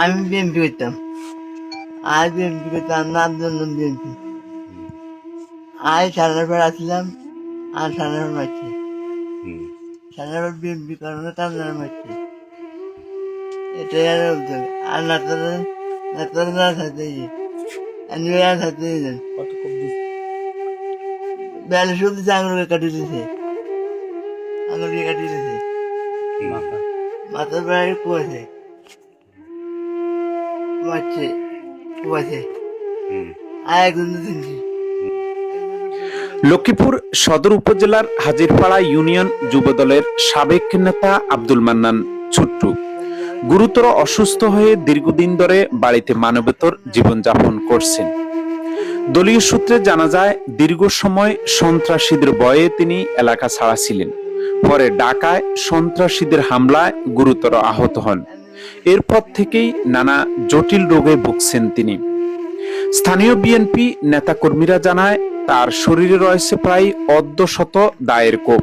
আমি বিএনপি করতাম। আর বিএনপি করতাম নাম জন্য বিএনপি আজ সারার পর আসলাম আর সারার পর মারছে। সারার পর বিএনপি কারণে কান্নার মারছে। এটাই আর উদ্যোগ আর নাতারা নাতারা না থাকতে আমি আর থাকতে দিলেন কত দিস বেলা শুধু আঙুলকে কাটিয়ে দিয়েছে। আঙুলকে কাটিয়ে দিয়েছে। মাথা। মাথার বাইরে কুয়াছে আর একজন দিনছি লক্ষ্মীপুর সদর উপজেলার হাজিরপাড়া ইউনিয়ন যুবদলের সাবেক নেতা আব্দুল মান্নান ছুট্টু। গুরুতর অসুস্থ হয়ে দীর্ঘদিন ধরে বাড়িতে মানবেতর জীবনযাপন করছেন। দলীয় সূত্রে জানা যায় দীর্ঘ সময় সন্ত্রাসীদের ভয়ে তিনি এলাকা ছাড়া ছিলেন পরে ঢাকায় সন্ত্রাসীদের হামলায় গুরুতর আহত হন। এরপর থেকেই নানা জটিল রোগে ভুগছেন তিনি। স্থানীয় বিএনপি নেতাকর্মীরা জানায়, তার শরীরে রয়েছে প্রায় অর্ধশত দায়ের কোপ।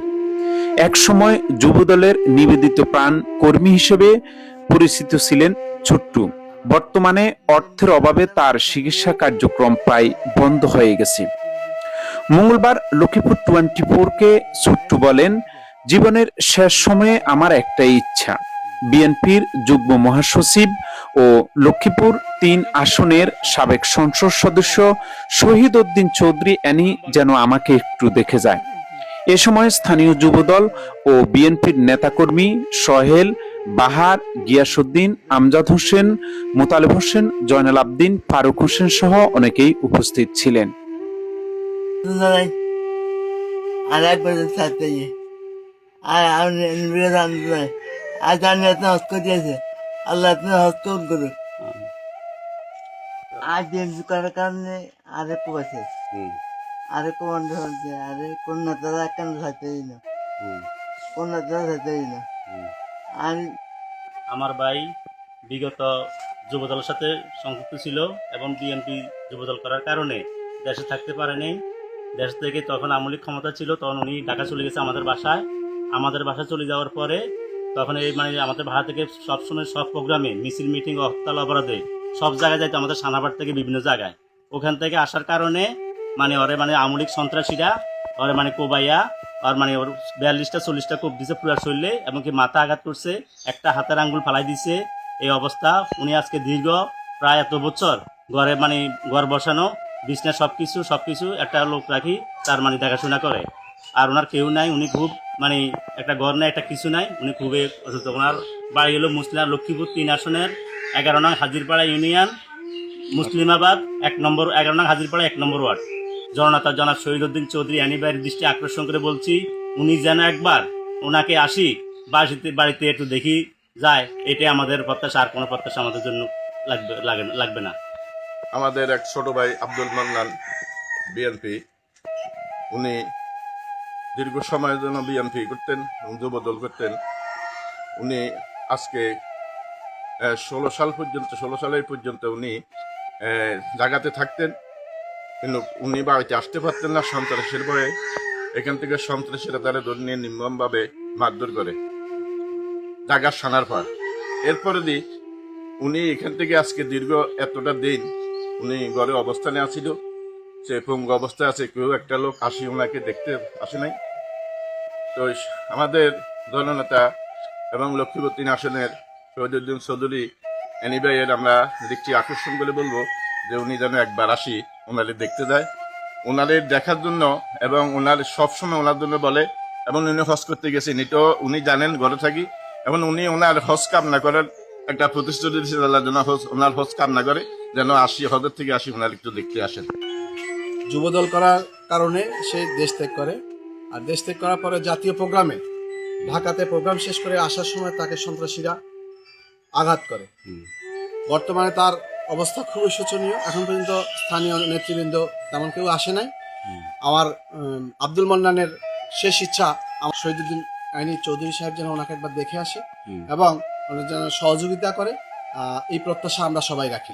একসময় যুবদলের নিবেদিত প্রাণ কর্মী হিসেবে পরিচিত ছিলেন ছোট্টু। বর্তমানে অর্থের অভাবে তার চিকিৎসা কার্যক্রম প্রায় বন্ধ হয়ে গেছে। মঙ্গলবার লক্ষ্মীপুর টোয়েন্টি ফোরকে ছোট্টু বলেন, জীবনের শেষ সময়ে আমার একটাই ইচ্ছা বিএনপির যুগ্ম মহাসচিব ও লক্ষ্মীপুর তিন আসনের সাবেক সংসদ সদস্য শহীদ উদ্দিন চৌধুরী অ্যানি যেন আমাকে একটু দেখে যায়। এ সময় স্থানীয় যুবদল ও বিএনপির নেতাকর্মী সোহেল, বাহার গিয়াসুদ্দিন আমজাদ হোসেন, মোতালেব হোসেন, জয়নাল আবদিন, ফারুক হোসেন সহ অনেকেই উপস্থিত ছিলেন। আর আর আমি আপনি হস্ত দিয়েছে। আল্লাহ আপনি হস্ত করুক। আর বিএনপি করার কারণে আরে কুয়াছে আরে কমান্ডার হচ্ছে আরে কন্যা তারা কেন থাকতে না? কন্যা তারা থাকতে না? আর আমার ভাই বিগত যুবদলের সাথে সংযুক্ত ছিল এবং বিএনপি যুবদল করার কারণে দেশে থাকতে পারেনি দেশ থেকে তখন আমলিক ক্ষমতা ছিল তখন উনি ঢাকা চলে গেছে আমাদের বাসায়। আমাদের বাসায় চলে যাওয়ার পরে তখন এই মানে আমাদের ভাড়া থেকে সবসময় সব প্রোগ্রামে মিছিল, মিটিং, হরতাল অপরাধে সব জায়গায় যাইতো আমাদের সানাবাড় থেকে বিভিন্ন জায়গায়। ওখান থেকে আসার কারণে মানে ওরে মানে আমলিক সন্ত্রাসীরা, ওরে মানে কোবাইয়া, আর মানে ওর বিয়াল্লিশটা, চল্লিশটা কোপ দিছে পুরা শরীরে, এমনকি মাথা আঘাত করছে, একটা হাতের আঙ্গুল ফালাই দিছে। এই অবস্থা, উনি আজকে দীর্ঘ প্রায় এত বছর ঘরে মানে ঘর বসানো, বিছনা সব কিছু সব কিছু একটা লোক রাখি, তার মানে দেখাশোনা করে। আর ওনার কেউ নাই, উনি খুব মানে একটা ঘর নাই, একটা কিছু নাই, উনি খুবই অসুস্থ। ওনার বাড়ি হলো মুসলিম লক্ষ্মীপুর তিন আসনের, এগারো নং হাজিরপাড়া ইউনিয়ন মুসলিমাবাদ এক নম্বর, এগারো নং হাজিরপাড়া, এক নম্বর ওয়ার্ড। জননেতা জনাব শহীদুদ্দিন চৌধুরী অ্যানিবাইয়ের দৃষ্টি আকর্ষণ করে বলছি, উনি যেন একবার ওনাকে আসি, বাড়িতে বাড়িতে একটু দেখি, যায়, এটাই আমাদের প্রত্যাশা, আর কোনো প্রত্যাশা আমাদের জন্য লাগবে, লাগে, লাগবে না। আমাদের এক ছোট ভাই আব্দুল মান্নান, বিএনপি, উনি দীর্ঘ সময়ের জন্য বিএনপি করতেন এবং যুবদল করতেন, উনি আজকে ষোলো সাল পর্যন্ত, ষোলো সালের পর্যন্ত উনি জায়গাতে থাকতেন। কিন্তু উনি বাড়িতে আসতে পারতেন না সন্ত্রাসের ভয়ে। এখান থেকে সন্ত্রাসীরা তারা ধরে নিয়ে নির্মমভাবে মারধর করে জায়গা সানার পর। এরপরে দি, উনি এখান থেকে আজকে দীর্ঘ এতটা দিন উনি ঘরে অবস্থানে আছিল। সে পঙ্গ অবস্থায় আছে, কেউ একটা লোক আসি ওনাকে দেখতে, আসে নাই। তো আমাদের দলনেতা এবং লক্ষ্মীপতি আসনের শহীদুদ্দিন চৌধুরী এনিভাইয়ের আমরা দৃষ্টি আকর্ষণ করে বলব যে উনি যেন একবার আসি, ওনাদের দেখতে যায়। ওনাদের দেখার জন্য এবং ওনার সবসময় ওনার জন্য বলে, এবং উনি হজ করতে গেছেন। এটাও উনি জানেন, ঘরে থাকি। এবং উনি ওনার হজ কামনা করেন, একটা প্রতিশ্রুতি দিয়েছেন আল্লাহ যেন হজ, ওনার হজ কামনা করে যেন আসি, হজের থেকে আসি, ওনার একটু দেখতে আসেন। যুবদল করার কারণে সে দেশ ত্যাগ করে। আর দেশ ত্যাগ করার পরে জাতীয় প্রোগ্রামে ঢাকাতে প্রোগ্রাম শেষ করে আসার সময় তাকে সন্ত্রাসীরা আঘাত করে। বর্তমানে তার অবস্থা খুবই শোচনীয়। এখন পর্যন্ত স্থানীয় নেতৃবৃন্দ তেমন কেউ আসে নাই। আমার আব্দুল মান্নানের শেষ ইচ্ছা আমার শহীদুদ্দিন আইনি চৌধুরী সাহেব যেন ওনাকে একবার দেখে আসে এবং ওনার যেন সহযোগিতা করে এই প্রত্যাশা আমরা সবাই রাখি।